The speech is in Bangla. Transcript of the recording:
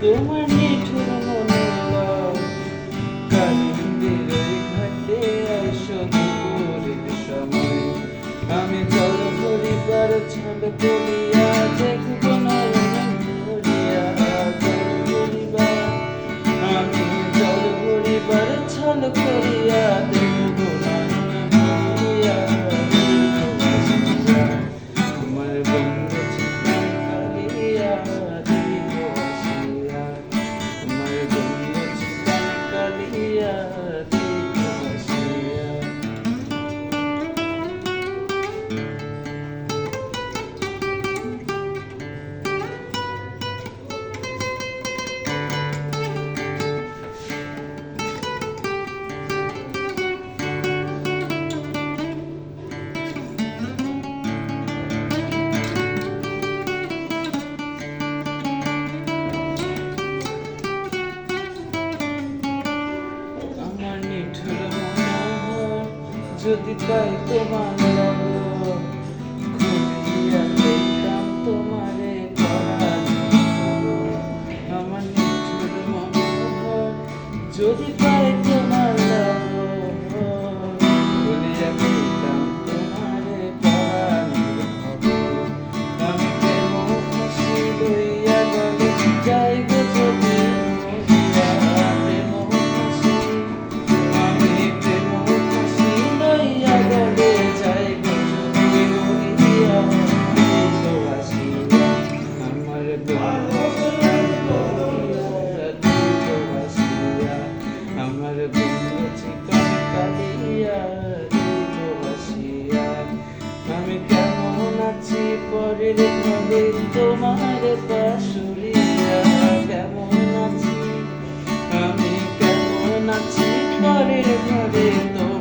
তোমার নিঠুর মনে কালিন্দিরের ঘাটে আইসো দুপুরের সময়। আমি চল পরিবার ছাড় করিয়া যদি পাই তোমার তোমারে আমার যদি পাই তোমার ঘরের ঘরে তোমার পাশুরিয়া কেমন আছি? আমি কেমন আছি? তোমার